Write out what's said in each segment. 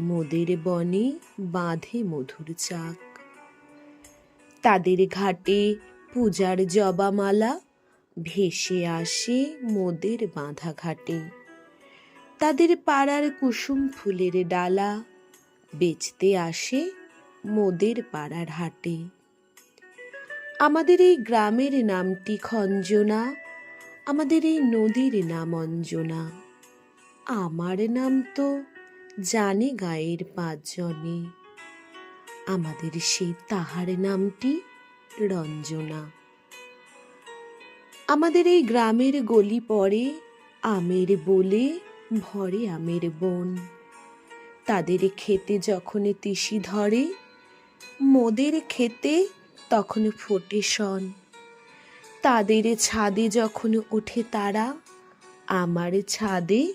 মোদের বনে বাঁধে মধুর চাক। তাদের ঘাটে পূজার জবামালা, ভেসে আসে মোদের বাঁধা ঘাটে। তাদের পাড়ার কুসুম ফুলের ডালা, বেচতে আসে মোদের পাড়ার হাটে। আমাদের এই গ্রামের নামটি খঞ্জনা, আমাদের এই নদীর নাম অঞ্জনা। আমার নাম তো জানে গায়ের পাঁচজনে আমাদের সেই তাহার নামটি রঞ্জনা। আমাদের এই গ্রামের গলি পড়ে, আমের বলে ভরে আমের বন। তাদের খেতে যখন তিসি ধরে, মোদের খেতে তখন ফোটে সন তাদের ছাদে যখন ওঠে তারা, আমার ছাদে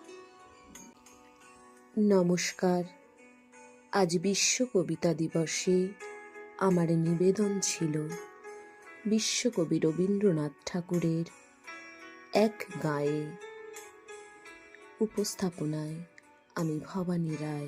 নমস্কার। আজ বিশ্ব কবিতা দিবসে আমার নিবেদন ছিল বিশ্বকবি রবীন্দ্রনাথ ঠাকুরের এক গায়ে। উপস্থাপনায় আমি ভবানী রায়।